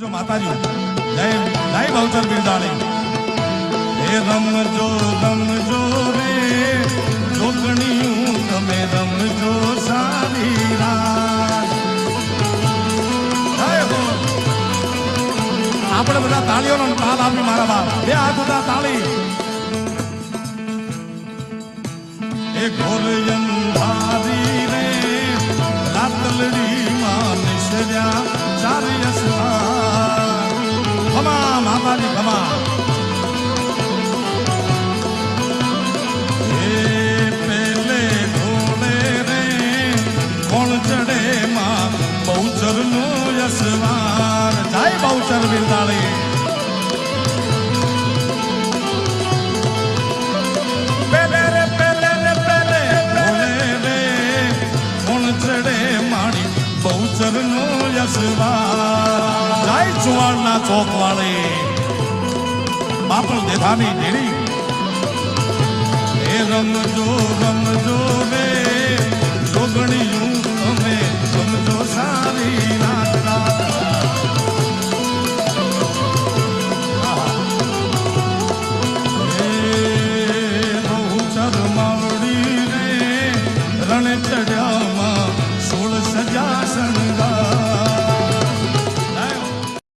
સમજો માતાજી. જય જય બહુચર બિરદાણી. હે રમજો રમજો રે. જોગણીયું તમે રમજો સારી આપણે બધા તાળીઓનો તાલ આપી મારા બાપ. બે હાથ બધા તાળી. એ ઘોર અંધારી રે. રાતલડી માં નિસર્યા ચારે અસવાર બહુચર નો યસવાર જય બહુચર બિરદાળી પેલે રે પેલે રે, પેલે. ભોલે રે કોણ ચડે માણી. બહુચર નો યસવાર જય ચુવાણના ચોક વાળી બાપણ દેધાની ઢીડી